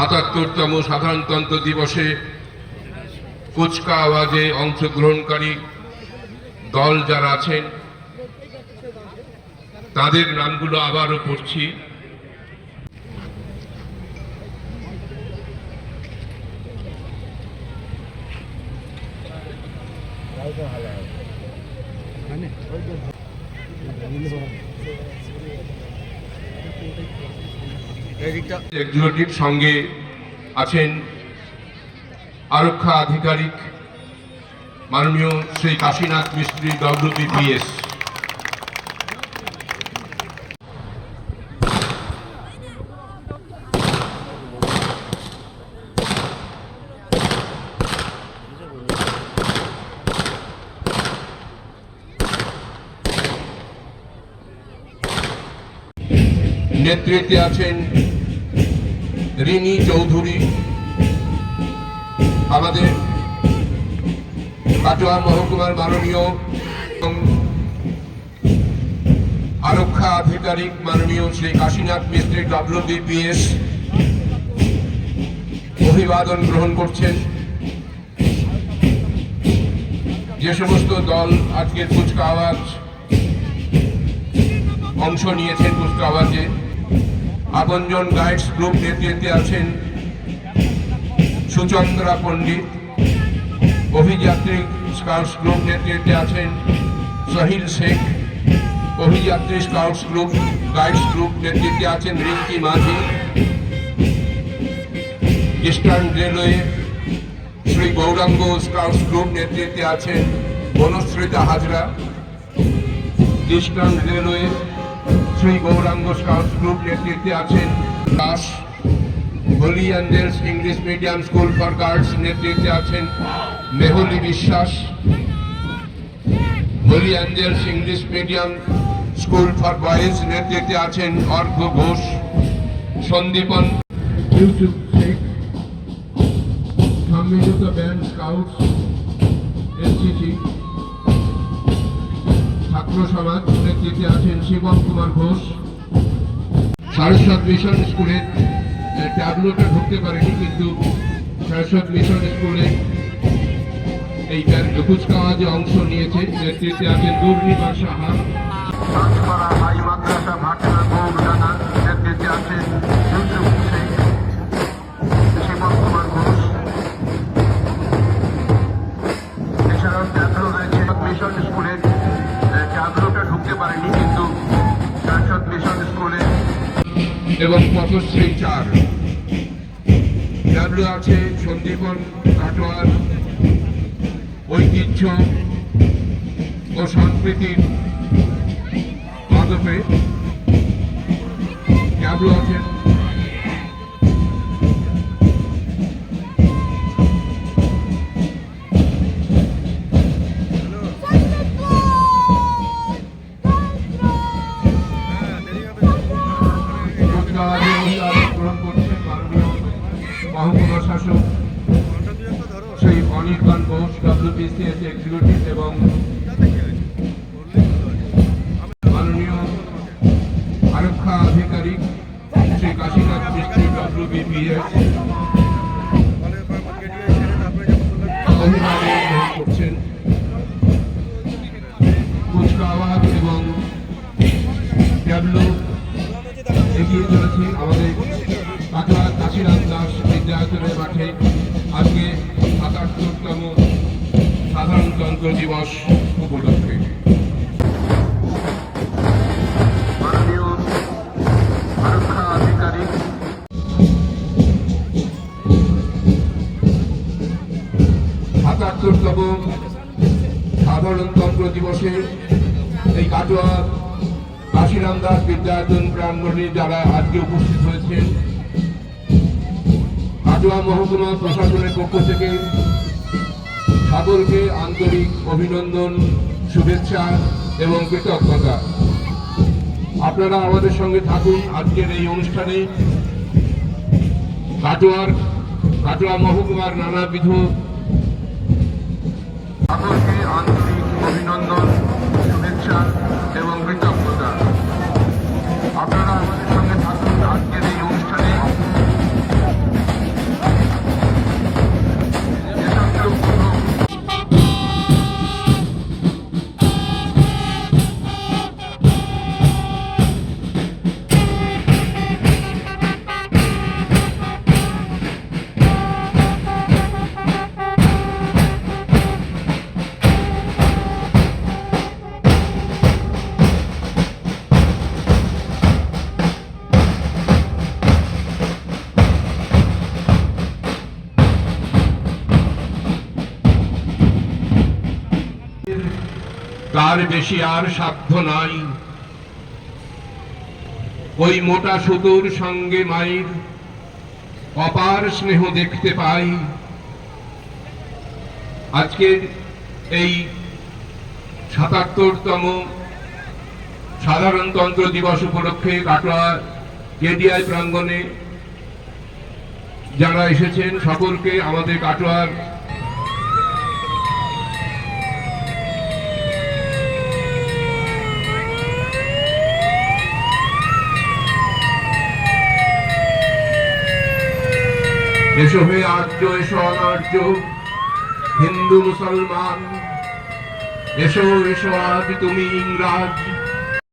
সাতাত্তরতম সাধারণতন্ত্র দিবসে কুচকা আওয়াজে অংশগ্রহণকারী দল যারা আছেন তাদের নামগুলো আবারও পড়ছি। এক্সিকিউটিভ সঙ্গে আছেন আরক্ষা আধিকারিক মাননীয় শ্রী কাশীনাথ মিস্ত্রি ডব্লিউবিপিএস নেতৃত্বে আছেন রিনি চৌধুরী, আমাদের কাটোয়া মহকুমার মাননীয় আরক্ষা আধিকারিক মাননীয় শ্রী কাশীনাথ মিস্ত্রি ডব্লিউবিপিএস অভিবাদন গ্রহণ করছেন। যে সমস্ত দল আজকের কুচকাওয়াজ অংশ নিয়েছেন কুচকাওয়াজে আপনজন গাইডস গ্রুপ নেতৃত্বে আছেন সুচন্দ্রা পণ্ডিত, অভিযাত্রী স্কাউটস গ্রুপ নেতৃত্বে আছেন সহিল শেখ, অভিযাত্রী স্কাউটস গ্রুপ গাইডস গ্রুপ নেতৃত্বে আছেন Rinki Majhi, Eastern Railway Shri Gauranga Scouts Group নেতৃত্বে আছেন Banashrita Hazra, Eastern Railway Shri Gauranga Scouts Group নেতৃত্বে আছেন Das Holy Angels English Medium School for Girls নেতৃত্বে আছেন Mehuli Biswas Holy Angels English Medium School for Boys নেতৃত্বে আছেন অর্ঘ ঘোষ, সন্দীপন সম্মিলিত band scouts NCC ছাত্র সমাজ নেতৃত্বে আছেন শিবম কুমার ঘোষ। সারস্বত মিশন স্কুলে ট্যাবলোটা ঢুকতে পারেনি, কিন্তু সারস্বত মিশন স্কুলে এই কুচকাওয়াজে অংশ নিয়েছে। নেতৃত্বে আছেন দুর্নিবার সাহা। হাই মাদ্রাসা ভাটনা এবং পথশ্রী চার। ডাব্লিউ আছে সন্দীপন কাটোয়ার ঐতিহ্য ও সংস্কৃতির মাদপে ডাব্লিউ আছেন শাসক সেই অনির্বাণ ঘোষ ডব্লিউবিসিএস এক্সিকিউটিভ এবং মাননীয় আরক্ষা আধিকারিক শ্রী কাশীনাথ মিস্ত্রি ডব্লিউবিপিএস অভিবাদন আজকে সাতাত্তরতম সাধারণতন্ত্র দিবস উপলক্ষে। সাতাত্তরতম সাধারণতন্ত্র দিবসে এই কাটোয়া কাশীরাম দাস বিদ্যায়তন প্রাঙ্গণে যারা আজকে উপস্থিত হয়েছেন কাটোয়া মহকুমা প্রশাসনের পক্ষ থেকে সকলকে আন্তরিক অভিনন্দন, শুভেচ্ছা এবং কৃতজ্ঞতা। আপনারা আমাদের সঙ্গে থাকুন আজকের এই অনুষ্ঠানে। কাটোয়ার কাটোয়া মহকুমার নানাবিধ সকলকে আন্তরিক অভিনন্দন, শুভেচ্ছা এবং কৃতজ্ঞতা। তার বেশি আর সাধ্য নাই। ওই মোটা সুতোর সঙ্গে মায়ের অপার স্নেহ দেখতে পাই। আজকের এই সাতাত্তরতম সাধারণতন্ত্র দিবস উপলক্ষে কাটোয়া কেডিআই প্রাঙ্গণে যারা এসেছেন, সকলকে আমাদের কাটোয়ার এসো হে আর্য এসো অনার্য হিন্দু মুসলমান। এসো এসো আজ তুমি ইংরাজ।